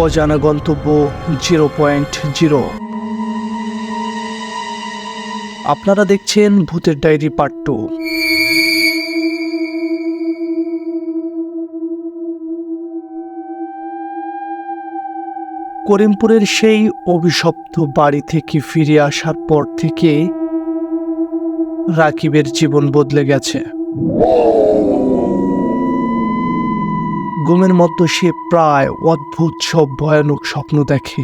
অজানা গন্তব্য zero point zero. আপনারা দেখছেন ভূতের ডায়েরি পার্ট টু। করিমপুরের সেই অভিশপ্ত বাড়ি থেকে ফিরে আসার পর থেকে রাকিবের জীবন বদলে গেছে। ঘুমের মতো সে প্রায় অদ্ভুত সব ভয়ানক স্বপ্ন দেখে।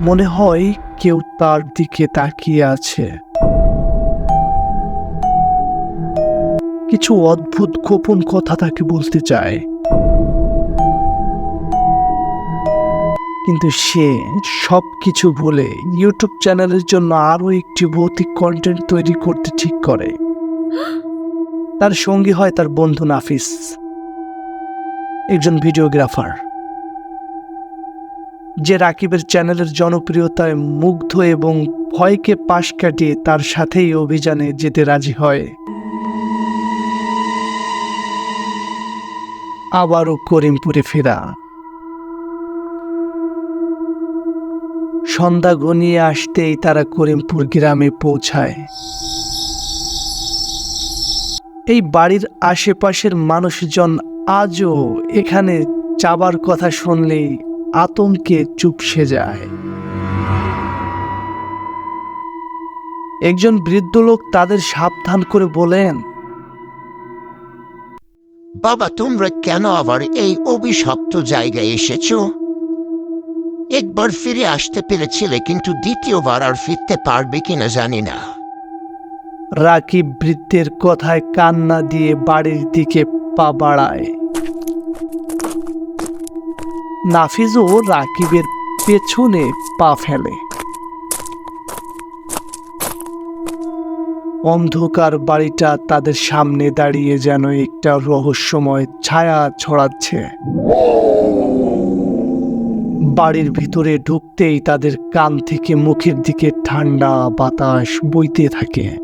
মনে হয় কেউ তার দিকে তাকিয়ে আছে। কিছু অদ্ভুত গোপন কথা তাকে বলতে চায়। কিন্তু সে সব কিছু বলে ইউটিউব চ্যানেলের জন্য আরও একটি ভৌতিক কন্টেন্ট তৈরি করতে ঠিক করে। তার সঙ্গী হয় তার বন্ধু নাফিস, একজন ভিডিওগ্রাফার। যে রাকিবের চ্যানেলের জনপ্রিয়তায় মুগ্ধ এবং ভয়কে পাশ কাটিয়ে তার সাথেই অভিযানে যেতে রাজি হয়। আবারও করিমপুরে ফেরা। সন্ধ্যা ঘনিয়ে আসতেই তারা করিমপুর গ্রামে পৌঁছায়। এই বাড়ির আশেপাশের মানুষজন আজও এখানে চাবার কথা শুনলেই আতঙ্কে চুপসে যায়। একজন বৃদ্ধ লোক তাদের সাবধান করে বলেন, বাবা, তোমরা কেন আবার এই অভিশপ্ত জায়গায় এসেছ? একবার ফিরে আসতে পেরেছিলে, কিন্তু দ্বিতীয়বার আর ফিরতে পারবে কিনা জানি না। রাকিব বৃদ্ধের কথায় কান্না দিয়ে বাড়ির দিকে পা বাড়ায়। নাফিজও রাকিবের পেছনে পা ফেলে। অন্ধকার বাড়িটা তাদের সামনে দাঁড়িয়ে যেন একটা রহস্যময় ছায়া ছড়াচ্ছে। বাড়ির ভিতরে ঢুকতেই তাদের কান থেকে মুখের দিকে ঠান্ডা বাতাস বইতে থাকে।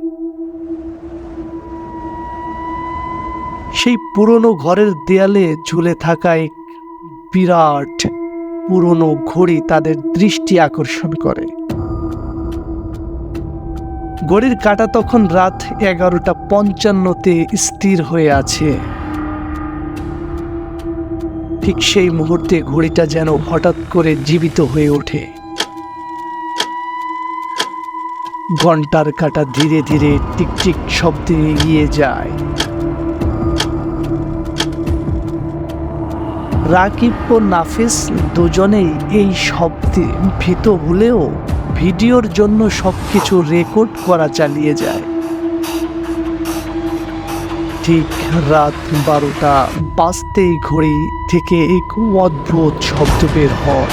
সেই পুরনো ঘরের দেয়ালে ঝুলে থাকা এক বিরাট পুরনো ঘড়ি তাদের দৃষ্টি আকর্ষণ করে। ঘড়ির কাঁটা তখন রাত এগারোটা পঞ্চান্নতে স্থির হয়ে আছে। ঠিক সেই মুহূর্তে ঘড়িটা যেন হঠাৎ করে জীবিত হয়ে ওঠে। ঘণ্টার কাটা ধীরে ধীরে টিকটিক শব্দে এগিয়ে যায়। রাকিব ও নাফিস দুজনেই এই শব্দে ভীত হলেও ভিডিওর জন্য সবকিছু রেকর্ড করা চালিয়ে যায়। ঠিক রাত বারোটা বাজতেই ঘড়ি থেকে এক অদ্ভুত শব্দ বের হয়।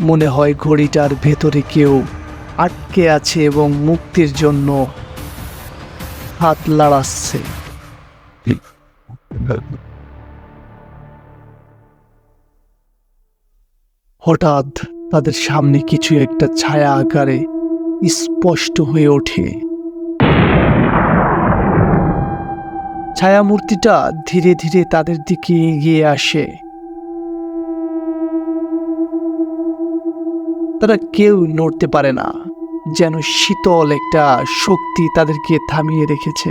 মনে হয় ঘড়িটার ভেতরে কেউ আটকে আছে এবং মুক্তির জন্য হাত লাড়াচ্ছে। হঠাৎ তাদের সামনে কিছু একটা ছায়া আকারে স্পষ্ট হয়ে ওঠে। ছায়ামূর্তিটা ধীরে ধীরে তাদের দিকে এগিয়ে আসে। তারা কেউ নড়তে পারে না, যেন শীতল একটা শক্তি তাদেরকে থামিয়ে রেখেছে।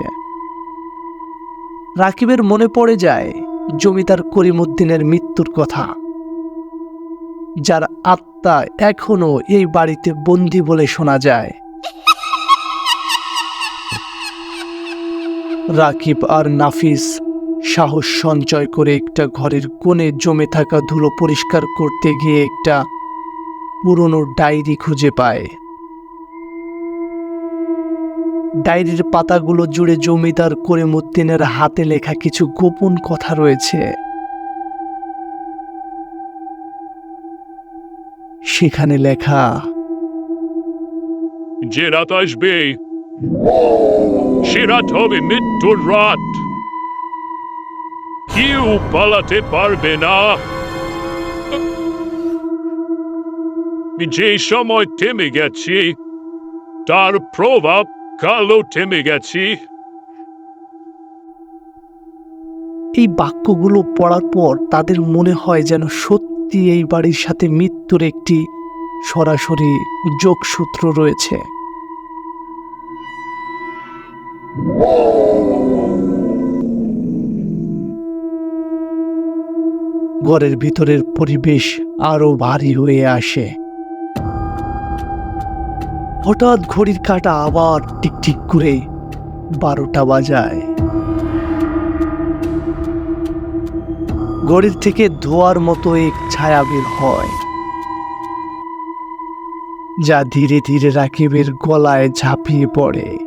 রাকিবের মনে পড়ে যায়, জমিদার করিমুদ্দিনের মৃত্যুর কথা। যার আত্মা এখনও এই বাড়িতে বন্দি বলে শোনা যায়। রাকিব আর নাফিস সাহস সঞ্চয় করে একটা ঘরের কোণে জমে থাকা ধুলো পরিষ্কার করতে গিয়ে একটা পুরনো ডায়েরি খুঁজে পায়। ডায়েরির পাতাগুলো জুড়ে জমিদার করিমুদ্দিনের হাতে লেখা কিছু গোপন কথা রয়েছে। সেখানে লেখা। যে রাত আসবে সে রাত হবে মৃত্যুর রাত। কেউ পালাতে পারবে না। যে সময় থেমে গেছি তার প্রভাব কালো থেমে গেছি। এই বাক্যগুলো পড়ার পর তাদের মনে হয় যেন সত্যি এই বাড়ির সাথে মৃত্যুর একটি সরাসরি যোগসূত্র রয়েছে। ঘরের ভিতরের পরিবেশ আরও ভারী হয়ে আসে। হঠাৎ ঘড়ির কাঁটা আবার টিকটিক করে বারোটা বাজায়। ঘড়ির থেকে ধোয়ার মতো এক ছায়া বের হয়, যা ধীরে ধীরে রাকিবের গলায় ঝাঁপিয়ে পড়ে।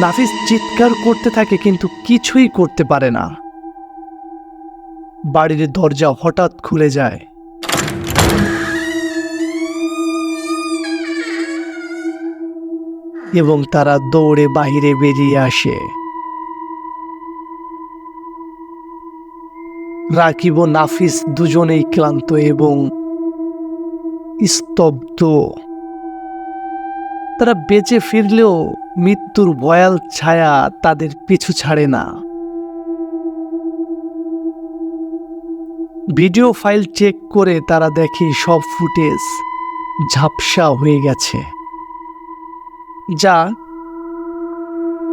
নাফিস চিৎকার করতে থাকে কিন্তু কিছুই করতে পারে না। বাড়ির দরজা হঠাৎ খুলে যায়। এবং তারা দৌড়ে বাহিরে বেরিয়ে আসে। রাকিব ও নাফিস দুজনেই ক্লান্ত এবং স্তব্ধ। তারা বেঁচে ফিরলেও মৃত্যুর ভয়াল ছায়া তাদের পিছু ছাড়ে না। ভিডিও ফাইল চেক করে তারা দেখে সব ফুটেজ ঝাপসা হয়ে গেছে। যা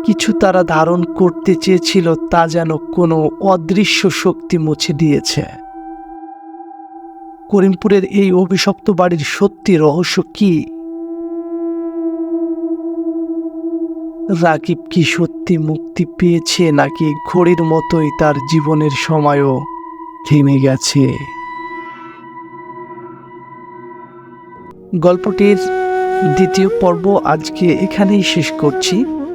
কিছু তারা ধারণ করতে চেয়েছিল তা যেন কোনো অদৃশ্য শক্তি মুছে দিয়েছে। করিমপুরের এই অভিশপ্ত বাড়ির সত্যি রহস্য কি? রাকিব কি সত্যি মুক্তি পেয়েছে নাকি ঘড়ির মতোই তার জীবনের সময়ও থেমে গেছে? গল্পটির দ্বিতীয় পর্ব আজকে এখানেই শেষ করছি।